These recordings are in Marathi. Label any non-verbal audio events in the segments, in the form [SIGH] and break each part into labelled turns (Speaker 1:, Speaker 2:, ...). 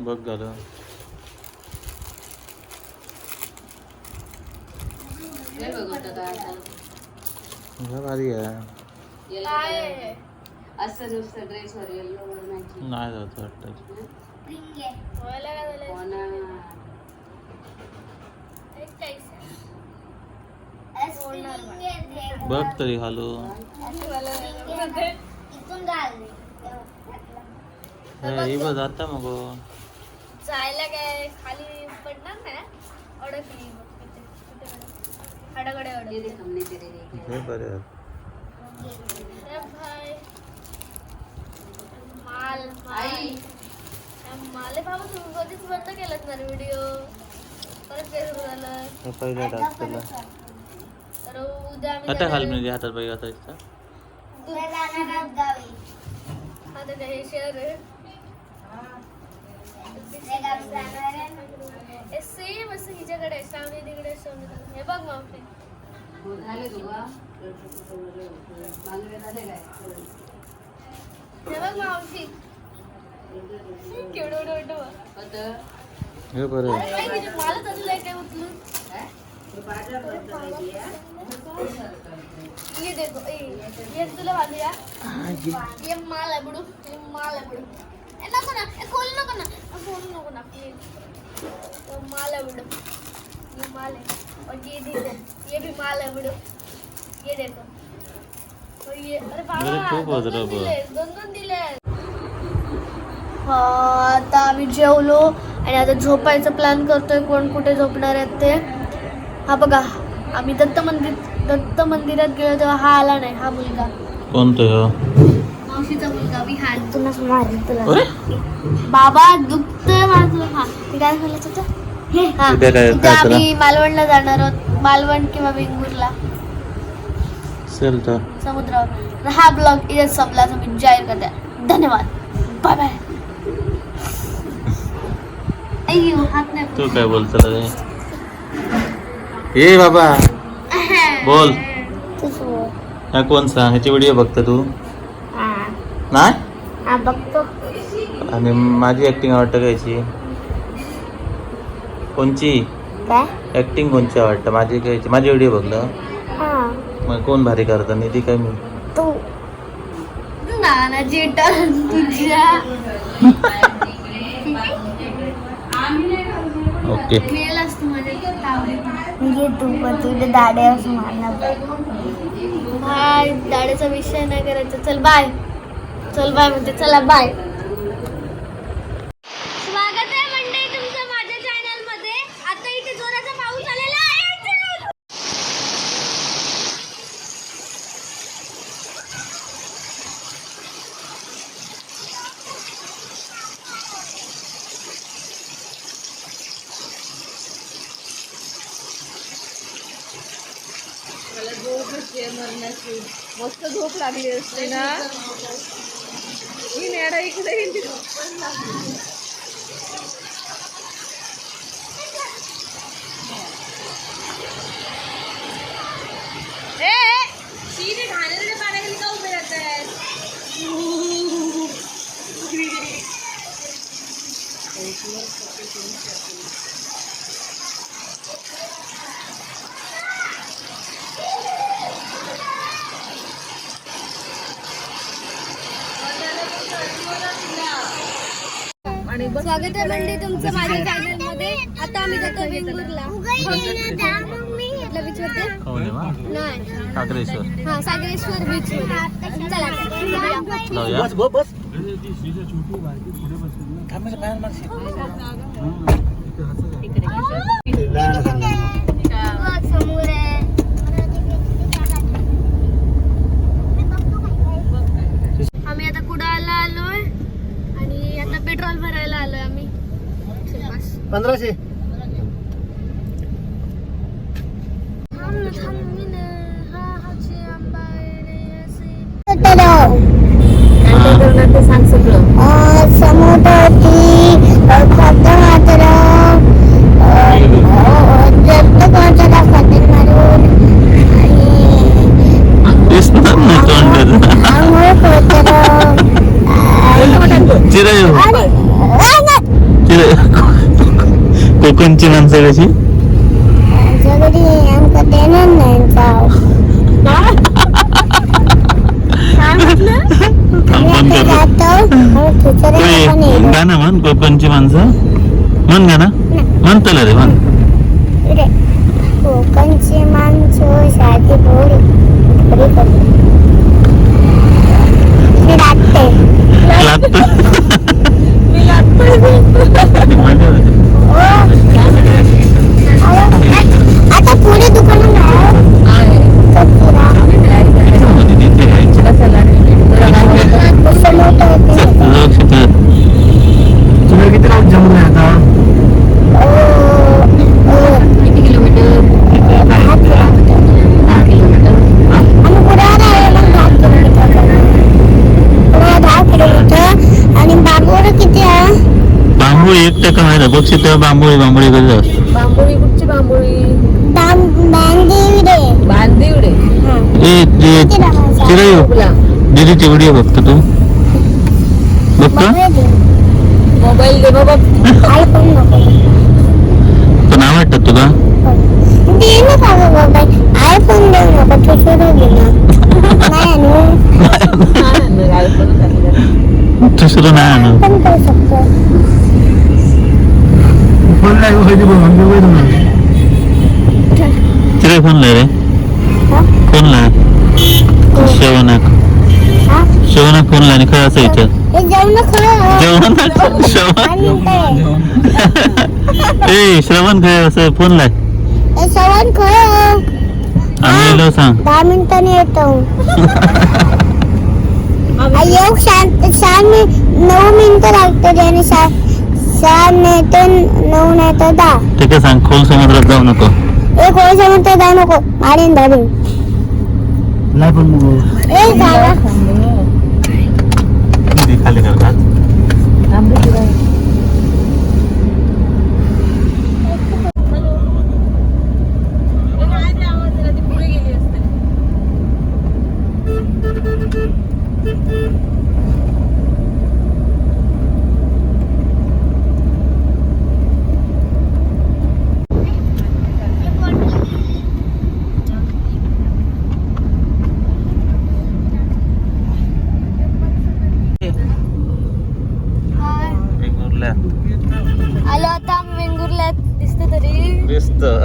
Speaker 1: बघ हे
Speaker 2: हे भारी आहे.
Speaker 1: असं नुसतं ड्रेसवर येल्लो वर नाही
Speaker 2: नाही जात वाटतं. बघ तरी घालू हे ही बघ आता मग
Speaker 3: जायला काय खाली पडणार नाही ना? अडकली. कुठे अडकली?
Speaker 1: ये देख हमने तेरे देखे
Speaker 2: हे बरे.
Speaker 3: अरे भाई. माल
Speaker 1: आई
Speaker 3: माल माले बाबा तुम्ही कधीच बंद केलात ना व्हिडिओ परत सुरू झालं
Speaker 2: हे पहिल्या टाक त्याला
Speaker 3: तर उद्या आम्ही
Speaker 2: आता घाल म्हणजे हातात पाहिजे आता इथं.
Speaker 3: आता हे शेअर आहे हे सेम असं हिच्याकडे तिकडे तिकडे. हे बघ मावशी.
Speaker 1: हो, झाले तुला मागवे झाले काय?
Speaker 3: हे बघ मावशी. केवढं मोठं
Speaker 2: हे बरं आहे.
Speaker 3: काय उचलून?
Speaker 1: हे?
Speaker 3: ये देखो ए ये तुला बांधूया ये माल आहे बुडू ये माल आहे बुडू. नको ना खोलू नको ना खोलू नको ना प्लीज तो माल है बुडू ये माल है और ये देखो ये भी माल है बुडू ये देखो और ये अरे बाबा दोन दोन दिले आता आम्ही जेवलो आणि आता झोपायचं प्लॅन करतोय कोण कुठे झोपणार आहेत ते हा बघा आम्ही दत्त मंदिर दत्त मंदिरात गेलो तेव्हा हा आला नाही हा मुलगा
Speaker 2: कोणतं?
Speaker 3: मावशीचा मुलगा विहान
Speaker 4: तुलाच मारेल तुला
Speaker 2: अरे?
Speaker 3: बाबा दुखतोय माझं. हा. ते काय झालं होतं हे हा.
Speaker 2: उद्या काय-
Speaker 3: उद्या
Speaker 2: काय करा?
Speaker 3: आम्ही मालवणला जाणार आहोत. मालवण किंवा वेंगुर्ला.
Speaker 2: चल तर.
Speaker 3: समुद्रावर. हा ब्लॉग इथे संपला असं मी जाहीर करते. धन्यवाद. बाय बाय अय्यो हात नाही
Speaker 2: तू काय बोलतो रे? ए बाबा. बोल.
Speaker 4: तू
Speaker 2: हा कोण सांग ह्याची व्हिडिओ बघतो तू. नाही?
Speaker 4: बघतो.
Speaker 2: आणि माझी ऍक्टिंग आवडतं कायची कोणची?
Speaker 4: काय?
Speaker 2: ऍक्टिंग कोणची आवडतं? माझी कायची माझी व्हिडिओ बघलं
Speaker 4: हा.
Speaker 2: मग कोण भारी करतं? निधी काय मी?
Speaker 4: तू.
Speaker 3: नानाची
Speaker 2: ओके.
Speaker 4: म्हणजे तू पण तुझे दाडे असं मारणार.
Speaker 3: बाय दाढीचा विषय नाही करायचा. चल बाय चल बाय म्हणते चला बाय. स्वागत आहे मंडळी तुमचं माझ्या चॅनलमध्ये आता इथे जोराचा पाऊस आलेला आहे.
Speaker 1: मस्त झोप लागली असते ना? Aray ko na hindi ko. इकडे
Speaker 3: स्वागत आहे मंडळी तुमचं माझ्या चॅनलमध्ये आता आम्ही जातो वेंगुर्ला. बीच वरती?
Speaker 2: हो
Speaker 3: नाही.
Speaker 2: ठाकरेश्वर
Speaker 3: हा सागरेश्वर बीच चला
Speaker 2: जाऊया
Speaker 3: आहे आम्ही आता कुडाळला आलोय आणि आता पेट्रोल भरायला आलोय आम्ही चल, बस.
Speaker 5: पंधराशे
Speaker 3: थांब ना, थांब मी ना. हा, हाची आंबा आहे रे, असे.
Speaker 4: सांग सगळं समुद्राची फक्त मात्र जस्त कोणाच्या खातील मारून
Speaker 2: तेच ना तोंड
Speaker 4: आंघोळ करतो
Speaker 2: चिरायू
Speaker 4: अरे
Speaker 2: कोकणची माणसं कशी
Speaker 4: सगळी आमका देणार नाही जाव
Speaker 2: थांब
Speaker 4: आम्ही
Speaker 2: फोन
Speaker 4: आता
Speaker 2: करतो
Speaker 4: जातो आम्ही खिचडी
Speaker 2: ते
Speaker 4: खाऊन येऊ.
Speaker 2: गाणं म्हण कोकणची माणसं. म्हण गाणं म्हणतलं रे म्हण.
Speaker 4: कोकणची माणसं लागते.
Speaker 2: लागतं. [LAUGHS]
Speaker 4: आता पुढे दुकान नाही कचरा. कसं मोठं होते
Speaker 5: तुला किती रात जमलं आता
Speaker 4: ओ, ओ. दहा किलोमीटर. आम्ही कुडाळ आहे मग दहा किलोमीटर कुडाळ दहा किलोमीटर आणि बांबोड किती आहे
Speaker 2: बांबोळी एक टक्का माहिती बघ तेव्हा बांबोळी बांबोळी कधी असतो
Speaker 1: बांबोळी कुठची बांबोळी
Speaker 4: बां- बांदिवडे
Speaker 1: बांदिवडे
Speaker 4: हा.
Speaker 2: ए ते
Speaker 4: किती लांब
Speaker 2: चिरायू
Speaker 1: तुला
Speaker 2: दीदीची व्हिडिओ बघतो तू बघतो
Speaker 1: मोबाईल दे बाबा
Speaker 4: आयफोन नको
Speaker 2: तो नाव वाटतं तुला
Speaker 4: दे ना का गं बाबा आयफोन देऊ नको तू सुरू घे ना नाही आणू
Speaker 2: दुसरं नाही आणू
Speaker 4: पण करू शकतो
Speaker 5: फोन लाईव्ह व्हायची बघ म्हणजे वय
Speaker 2: रे?
Speaker 4: हा?
Speaker 2: फोन लाय शेवनाक? शेवनाक फोन लाय काय असं विचार
Speaker 4: जेवण खरं
Speaker 2: जेवणाक श्रवण ए श्रवण काय असं फोन लाय
Speaker 4: हे सवण खरं?
Speaker 2: आम्ही येलो सांग
Speaker 4: दहा मिनिटांनी येतो. येऊ शांत मिनिट नऊ मिनिटं लागतात आणि सहा सहा नाही तर नऊ नाही तर दहा.
Speaker 2: ते काय सांग. खोल समुद्रात जाऊ नको.
Speaker 4: एक वेळ समजतं जाऊ नको मारीन धरून
Speaker 5: नाही पण मग
Speaker 4: ए जागा
Speaker 2: किती खाली करतात
Speaker 3: आलो आता आम्ही वेंगुर्ल्यात दिसते आता?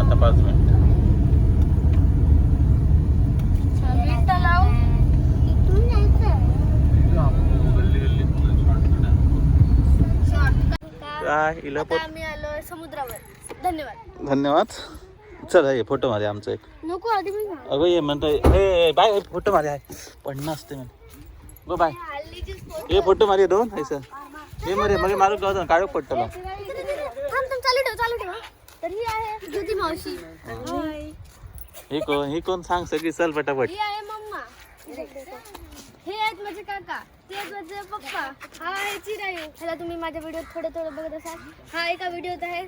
Speaker 2: आता पाच मिनिट.
Speaker 3: आम्ही समुद्रावर. धन्यवाद.
Speaker 2: धन्यवाद. चला ये फोटो मारे आमचा एक.
Speaker 3: नको आधी मी सांग.
Speaker 2: अगं ये म्हणतो हे बाय फोटो मारे आहे. पडणं असते म्हणे गो बाय. हे फोटो मारे दोन ऐसा हे मरे मग मारू गाव काळो पडतो
Speaker 3: थांब थांब चालू ठेव चालू ठेव. हा. तर ही आहे ज्योती मावशी. हाय.
Speaker 2: हे कोण ही कोण सांग सगळी चल पटापट.
Speaker 3: ही आहे मम्मा. हे आहेत माझे काका. ते आहेत माझे पप्पा. हा आहे चिरायू. ह्याला तुम्ही माझ्या व्हिडिओ थोडं थोडं बघत असाल हा एका व्हिडिओत आहे.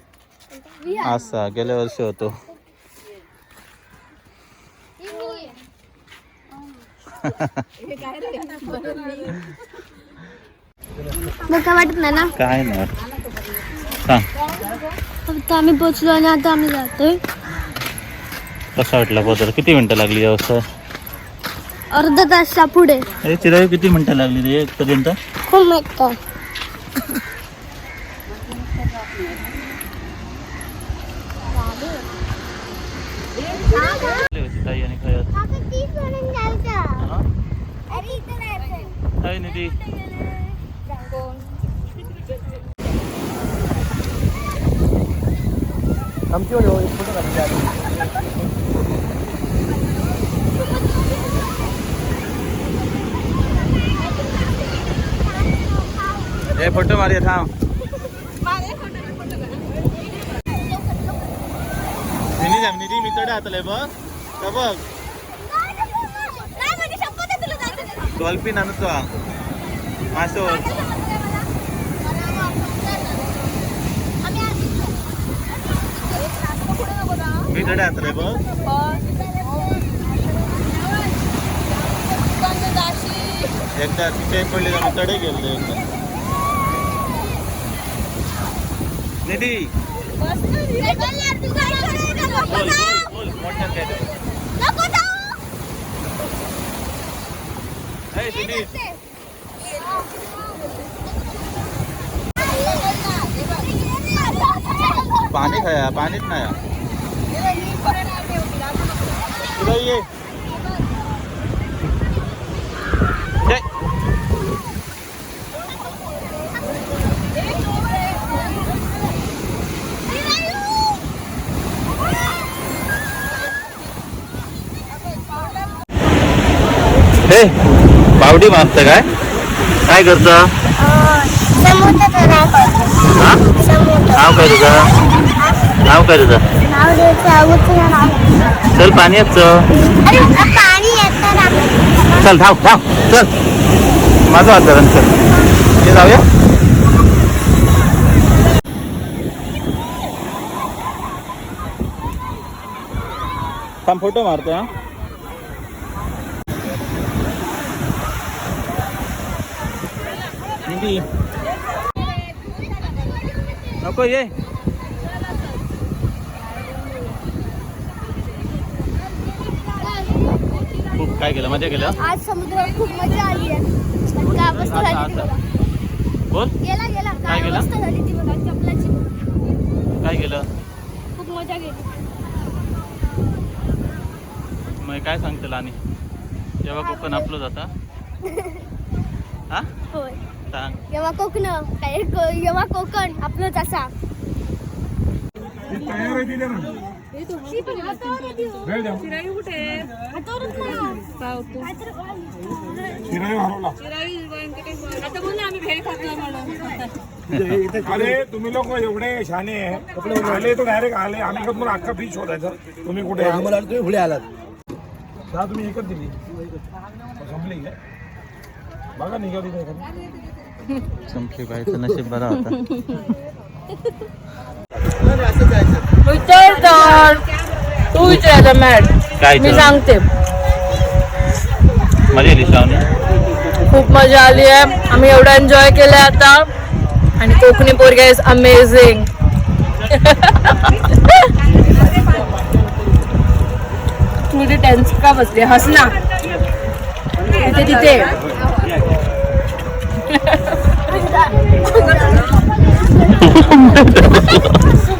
Speaker 2: असा गेल्या वर्षी होतो
Speaker 3: ही मी आहे. धक्का वाटत नाही ना?
Speaker 2: काय नाही सांग
Speaker 3: आम्ही पोचलो आणि आता आम्ही जातोय.
Speaker 2: कसा वाटला बदल किती मिनिटं लागली व्यवस्था?
Speaker 3: अर्धा तासच्या पुढे.
Speaker 2: हे चिराई किती मिनिटं लागली रे? पर्यंत
Speaker 4: खूप मस्त
Speaker 2: ताई आणि खयात हा?
Speaker 4: अरे इथं
Speaker 2: ती
Speaker 5: आमची हो, एक फोटो काढून
Speaker 2: हे फोटो मारे थांब निधी जाम निधी मी तडे हातले बघ। तर बघ। डॉल्फिन आणतो मासो मी तडे हातले बघ. एकदा तिथे पडले तर तडे गेलो एकदा. निधी. बोल बोल मोठ्यात काय निधी. पाणी खाया पाणीच नाही. ये. हे बावडी मागतं काय? काय करतं? हा? नाव काय तुझं? नाव काय तुझं? चल
Speaker 4: पाणी येतं
Speaker 2: चल धाव धाव. चल. माझं वातावरण चल. ते जाऊया. थांब फोटो मारतो हा. नको ये. खूप काय केलं? मजा केलं
Speaker 3: आज समुद्रावर खूप मजा आली आहे. काय अवस्था झाली ती बघा.
Speaker 2: बोल.
Speaker 3: गेला गेला.
Speaker 2: काय
Speaker 3: काय
Speaker 2: गेला?
Speaker 3: अवस्था झाली ती बघा चपलाची.
Speaker 2: काय केलं?
Speaker 3: खूप मजा गेली
Speaker 2: मग काय सांगते आणि जेव्हा कोकण आपलं जाता. [LAUGHS] हा?
Speaker 3: होय.
Speaker 2: सांग.
Speaker 3: येवा कोकण काय येवा कोकण आपलंच असा.
Speaker 5: तयार आहे तिथे ना? वेळ द्या शिराई हरवला अरे तुम्ही लोक एवढे शाने आहे. आले तो डायरेक्ट आले. आम्ही का तुम्हाला अख्खा फिश शोधायचं. तुम्ही कुठे?
Speaker 6: आम्हाला तुम्ही पुढे आलात.
Speaker 5: चहा तुम्ही एकच दिली संपली काय? बघा निघा तिथे एखादी.
Speaker 2: संपली बाईचं नशीब बरा होता.
Speaker 1: विचार. तू विचारायचा
Speaker 2: काय
Speaker 1: मी
Speaker 2: तर?
Speaker 1: सांगते.
Speaker 2: मजा येते श्रावणी?
Speaker 1: खूप मजा आली आहे. आम्ही एवढं एन्जॉय केलंय आता. आणि कोकणी पोरगे इज अमेझिंग इथे टेन्स का बसली? हस ना. तिथे. [LAUGHS]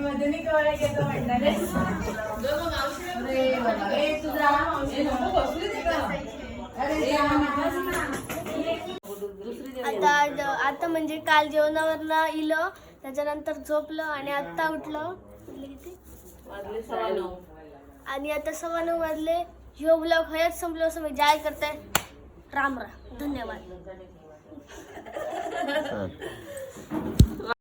Speaker 3: आता आता म्हणजे काल जेवणावरनं इलं त्याच्यानंतर झोपलं आणि आत्ता उठलं. आणि आता सव्वा नऊ वाजले. ह्यो ब्लॉग हयात संपलो असं मी जाय करते. राम राम. धन्यवाद.